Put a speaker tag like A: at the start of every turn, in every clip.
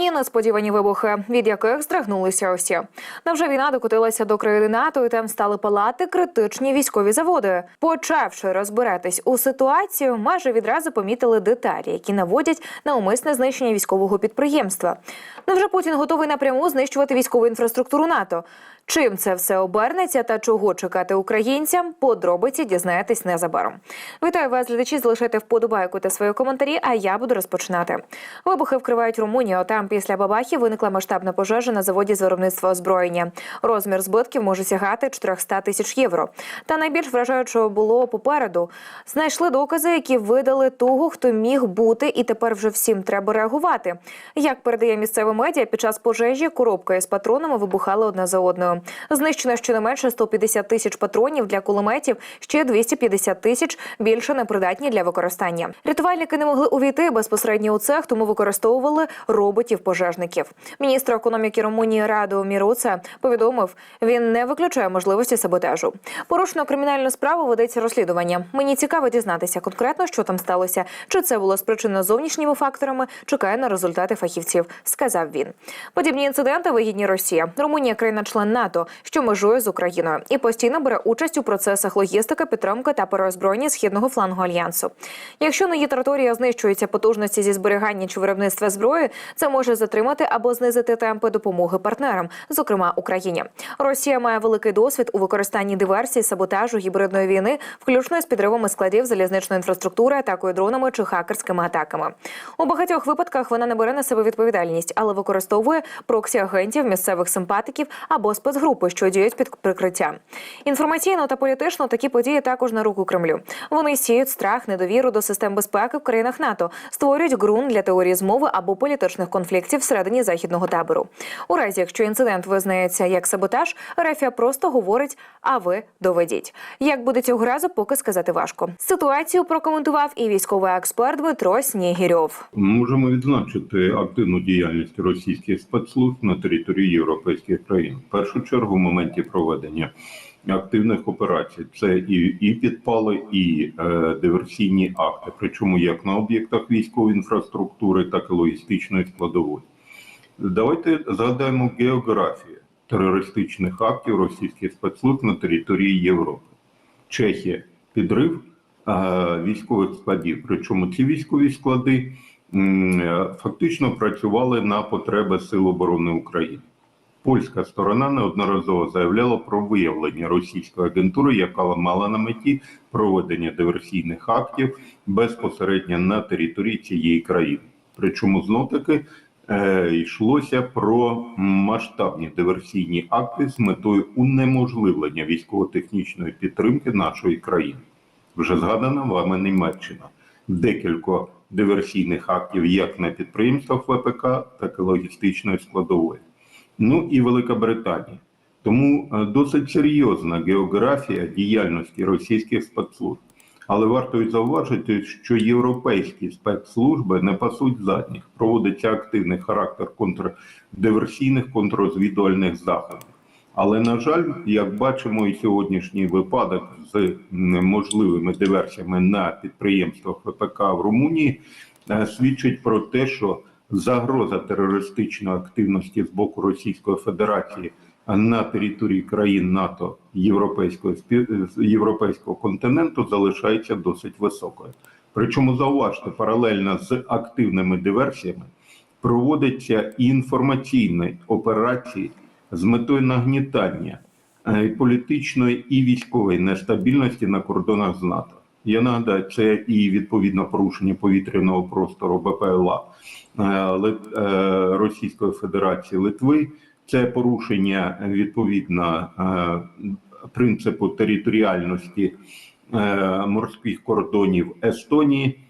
A: Румунії несподівані вибухи, від яких здригнулися усі. Невже війна докотилася до країни НАТО і там стали палати критичні військові заводи? Почавши розбиратись у ситуацію, майже відразу помітили деталі, які наводять на умисне знищення військового підприємства. Невже Путін готовий напряму знищувати військову інфраструктуру НАТО? Чим це все обернеться та чого чекати українцям? Подробиці дізнаєтесь незабаром. Вітаю вас, глядачі. Залишайте вподобайку та свої коментарі. А я буду розпочинати. Вибухи вкривають Румунію. Там після бабахів виникла масштабна пожежа на заводі з виробництва озброєння. Розмір збитків може сягати 400 тисяч євро. Та найбільш вражаючого було попереду. Знайшли докази, які видали того, хто міг бути, і тепер вже всім треба реагувати. Як передає місцеве медіа, під час пожежі коробка із патронами вибухала одна за одною. Знищено щонайменше 150 тисяч патронів для кулеметів, ще 250 тисяч більше непридатні для використання. Рятувальники не могли увійти безпосередньо у цех, тому використовували роботів-пожежників. Міністр економіки Румунії Раду Міруца повідомив, він не виключає можливості саботажу. Порушено кримінальну справу ведеться розслідування. Мені цікаво дізнатися конкретно, що там сталося. Чи це було спричинено зовнішніми факторами? Чекає на результати фахівців, сказав він. Подібні інциденти вигідні Росія. Румунія країна-член НАТО, що межує з Україною, і постійно бере участь у процесах логістики, підтримки та переозброєння східного флангу альянсу. Якщо на її території знищуються потужності зі зберігання чи виробництва зброї, це може затримати або знизити темпи допомоги партнерам, зокрема Україні. Росія має великий досвід у використанні диверсій, саботажу, гібридної війни, включно з підривами складів залізничної інфраструктури, атакою дронами чи хакерськими атаками. У багатьох випадках вона не бере на себе відповідальність, але використовує проксі агентів, місцевих симпатиків або спецгрупи, що діють під прикриттям. Інформаційно та політично такі події також на руку Кремлю. Вони сіють страх, недовіру до систем безпеки в країнах НАТО, створюють ґрунт для теорії змови або політичних конфліктів всередині західного табору. У разі, якщо інцидент визнається як саботаж, Рефія просто говорить: а ви доведіть. Як буде цього разу, поки сказати важко. Ситуацію прокоментував і військовий експерт Дмитро Снігірьов.
B: Можемо відзначити активну діяльність російських спецслужб на території європейських країн. В першу чергу, в моменті проведення активних операцій це і, і підпали, і е, диверсійні акти, причому як на об'єктах військової інфраструктури, так і логістичної складової. Давайте згадаємо географію терористичних актів російських спецслужб на території Європи. Чехія підрив е, військових складів. Причому ці військові склади е, фактично працювали на потреби Сил оборони України. Польська сторона неодноразово заявляла про виявлення російської агентури, яка мала на меті проведення диверсійних актів безпосередньо на території цієї країни. Причому знов таки е, йшлося про масштабні диверсійні акти з метою унеможливлення військово-технічної підтримки нашої країни. Вже згадана вами Німеччина. Декілька диверсійних актів як на підприємствах ВПК, так і логістичної складової. Ну і Велика Британія. Тому е, досить серйозна географія діяльності російських спецслужб. Але варто й зауважити, що європейські спецслужби не пасуть задніх, проводиться активний характер контрдиверсійних контррозвідувальних заходів. Але на жаль, як бачимо, і сьогоднішній випадок з можливими диверсіями на підприємствах ВПК в Румунії е, свідчить про те, що загроза терористичної активності з боку Російської Федерації на території країн НАТО європейського європейського континенту залишається досить високою. Причому зауважте, паралельно з активними диверсіями проводяться і інформаційні операції з метою нагнітання е, політичної і військової нестабільності на кордонах з НАТО. Я нагадаю, це і відповідно порушення повітряного простору БПЛА е, е, Російської Федерації Литви, це порушення відповідно е, принципу територіальності морських кордонів Естонії.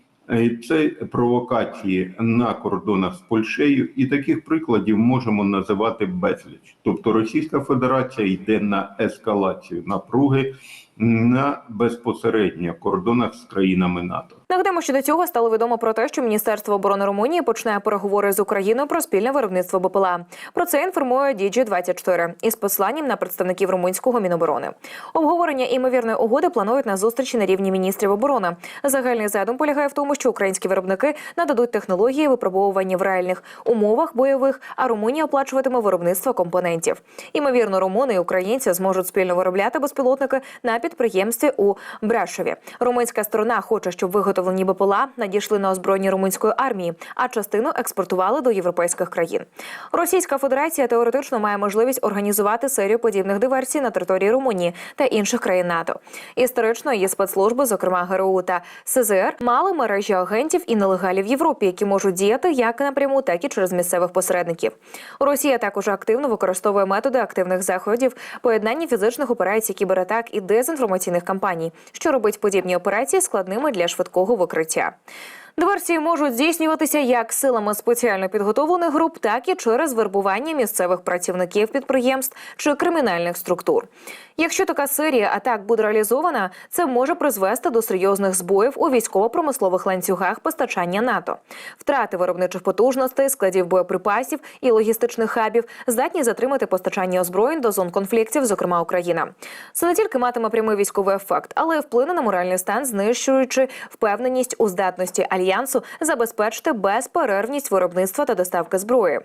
B: Це провокації на кордонах з Польщею, і таких прикладів можемо називати безліч. Тобто Російська Федерація йде на ескалацію напруги на безпосередньо кордонах з країнами НАТО.
A: Нагадаємо, що до цього стало відомо про те, що Міністерство оборони Румунії почне переговори з Україною про спільне виробництво БПЛА. Про це інформує DG24 із посланням на представників румунського міноборони. Обговорення імовірної угоди планують на зустрічі на рівні міністрів оборони. Загальний задум полягає в тому, що українські виробники нададуть технології випробовування в реальних умовах бойових, а Румунія оплачуватиме виробництво компонентів. Імовірно, румуни і українці зможуть спільно виробляти безпілотники на підприємстві у Брашеві. Румунська сторона хоче, щоб виготовлені БПЛА надійшли на озброєння румунської армії, а частину експортували до європейських країн. Російська Федерація теоретично має можливість організувати серію подібних диверсій на території Румунії та інших країн НАТО. Історично її спецслужби, зокрема ГРУ та СЗР, мали мережі агентів і нелегалів в Європі, які можуть діяти як напряму, так і через місцевих посередників. Росія також активно використовує методи активних заходів, поєднання фізичних операцій, кібератак і дезінформаційних кампаній, що робить подібні операції складними для швидкого викриття. Диверсії можуть здійснюватися як силами спеціально підготовлених груп, так і через вербування місцевих працівників підприємств чи кримінальних структур. Якщо така серія атак буде реалізована, це може призвести до серйозних збоїв у військово-промислових ланцюгах постачання НАТО. Втрати виробничих потужностей, складів боєприпасів і логістичних хабів здатні затримати постачання озброєнь до зон конфліктів, зокрема Україна. Це не тільки матиме прямий військовий ефект, але й вплине на моральний стан, знищуючи впевненість у здатності альянсу забезпечити безперервність виробництва та доставки зброї.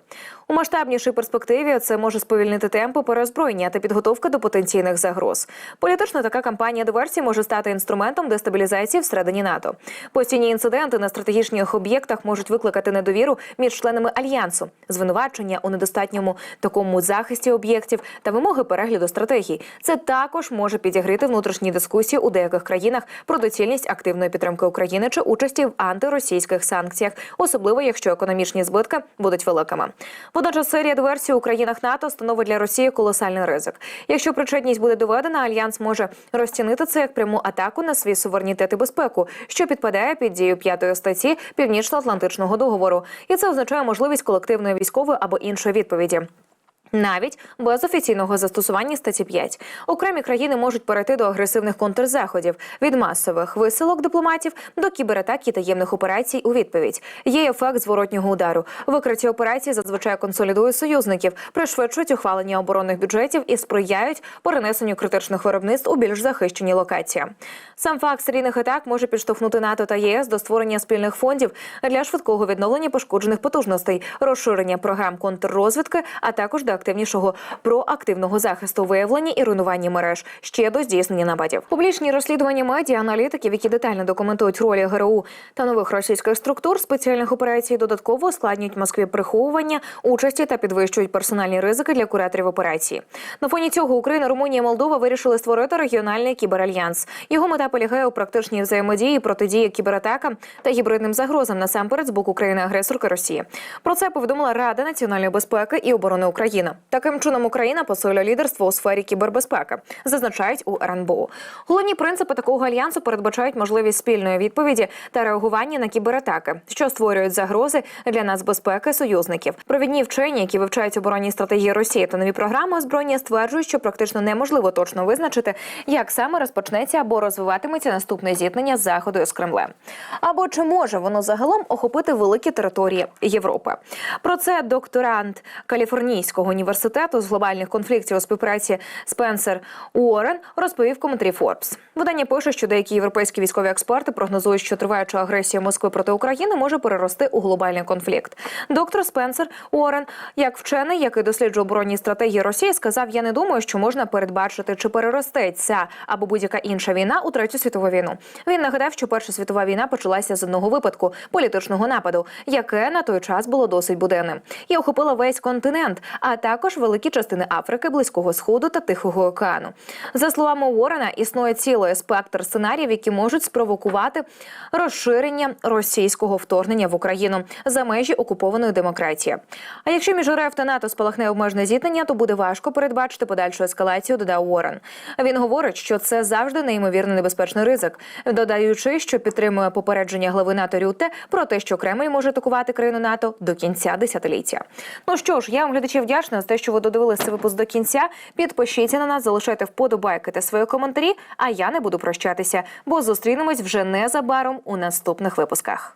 A: У масштабнішій перспективі це може сповільнити темпи переозброєння та підготовки до потенційних загроз. Політично така кампанія диверсії може стати інструментом дестабілізації всередині НАТО. Постійні інциденти на стратегічних об'єктах можуть викликати недовіру між членами альянсу, звинувачення у недостатньому такому захисті об'єктів та вимоги перегляду стратегій. Це також може підігріти внутрішні дискусії у деяких країнах про доцільність активної підтримки України чи участі в антиросійських санкціях, особливо якщо економічні збитки будуть великими. Водночас серія диверсій у країнах НАТО становить для Росії колосальний ризик. Якщо причетність буде доведена, альянс може розцінити це як пряму атаку на свій суверенітет і безпеку, що підпадає під дію п'ятої статті Північно-Атлантичного договору, і це означає можливість колективної військової або іншої відповіді. Навіть без офіційного застосування статті 5. окремі країни можуть перейти до агресивних контрзаходів від масових висилок дипломатів до кібератак і таємних операцій у відповідь. Є ефект зворотнього удару. Викриті операції зазвичай консолідують союзників, пришвидшують ухвалення оборонних бюджетів і сприяють перенесенню критичних виробництв у більш захищені локації. Сам факт серійних атак може підштовхнути НАТО та ЄС до створення спільних фондів для швидкого відновлення пошкоджених потужностей, розширення програм контррозвідки, а також до активнішого проактивного захисту виявлення і руйнування мереж ще до здійснення нападів. Публічні розслідування медіа, аналітиків, які детально документують ролі ГРУ та нових російських структур спеціальних операцій, додатково ускладнюють Москві приховування участі та підвищують персональні ризики для кураторів операції. На фоні цього Україна, Румунія, Молдова вирішили створити регіональний кіберальянс. Його мета полягає у практичній взаємодії, протидії кібератакам та гібридним загрозам насамперед з боку країни-агресорки Росії. Про це повідомила Рада національної безпеки і оборони України. Таким чином Україна посилює лідерство у сфері кібербезпеки, зазначають у РНБО. Головні принципи такого альянсу передбачають можливість спільної відповіді та реагування на кібератаки, що створюють загрози для нацбезпеки союзників. Провідні вчені, які вивчають оборонні стратегії Росії та нові програми озброєння, стверджують, що практично неможливо точно визначити, як саме розпочнеться або розвиватиметься наступне зіткнення з заходу з Кремлем. Або чи може воно загалом охопити великі території Європи? Про це докторант Каліфорнійського університету з глобальних конфліктів у співпраці Спенсер Уоррен розповів коментарі Forbes. Видання пише, що деякі європейські військові експерти прогнозують, що триваюча агресія Москви проти України може перерости у глобальний конфлікт. Доктор Спенсер Уоррен, як вчений, який досліджує оборонні стратегії Росії, сказав: Я не думаю, що можна передбачити, чи переросте ця або будь-яка інша війна у третю світову війну. Він нагадав, що Перша світова війна почалася з одного випадку політичного нападу, яке на той час було досить буденним, і охопила весь континент, а також великі частини Африки, Близького Сходу та Тихого океану. За словами Уоррена, існує цілий спектр сценаріїв, які можуть спровокувати розширення російського вторгнення в Україну за межі окупованої демократії. А якщо між РФ та НАТО спалахне обмежене зіткнення, то буде важко передбачити подальшу ескалацію. Додав Уоррен. Він говорить, що це завжди неймовірно небезпечний ризик, додаючи, що підтримує попередження глави НАТО Рюте про те, що Кремль може атакувати країну НАТО до кінця десятиліття. Ну що ж, я вам глядачі вдячна. За те, що ви додивилися цей випуск до кінця. Підпишіться на нас, залишайте вподобайки та свої коментарі. А я не буду прощатися, бо зустрінемось вже незабаром у наступних випусках.